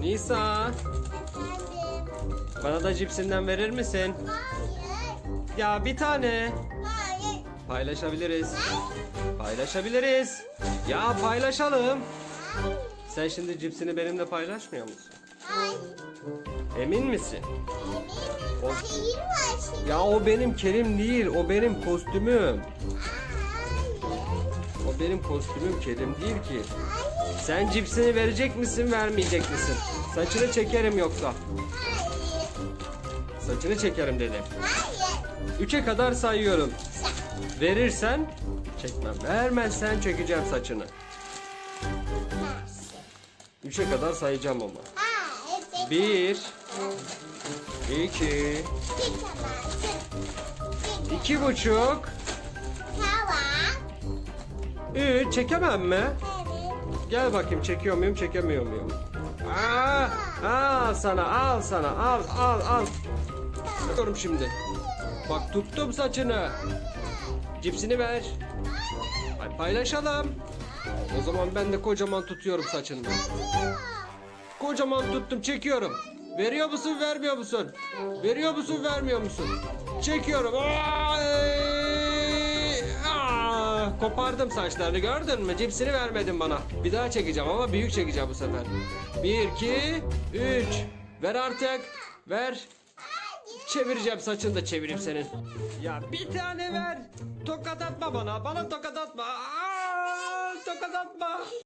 Nisa, Efendim. bana da cipsinden verir misin? Hayır. Ya bir tane. Hayır. Paylaşabiliriz. Paylaşabiliriz. Ya paylaşalım. Hayır. Sen şimdi cipsini benimle paylaşmıyor musun? Hayır. Emin misin? Eminim. O- Hayır var şimdi. Ya o benim kelim değil, o benim kostümüm. Hayır. O benim kostümüm kelim değil ki. Sen cipsini verecek misin, vermeyecek misin? Saçını çekerim yoksa. Saçını çekerim dedim. Üçe kadar sayıyorum. Verirsen çekmem. Vermezsen çekeceğim saçını. Üçe kadar sayacağım ama. Bir, iki, iki buçuk. Üç. Çekemem mi? Evet. Gel bakayım çekiyor muyum, çekemiyor muyum? Aa, al sana, al sana, al, al, al. Tutuyorum şimdi. Bak tuttum saçını. Cipsini ver. Hadi paylaşalım. O zaman ben de kocaman tutuyorum saçını. Kocaman tuttum çekiyorum. Veriyor musun vermiyor musun? Veriyor musun vermiyor musun? Çekiyorum. Ay! Kopardım saçlarını gördün mü? Cipsini vermedin bana. Bir daha çekeceğim ama büyük çekeceğim bu sefer. Bir, iki, üç. Ver artık. Ver. Çevireceğim saçını da çevireyim senin. Ya bir tane ver. Tokat atma bana. Bana tokat atma. Aa, tokat atma.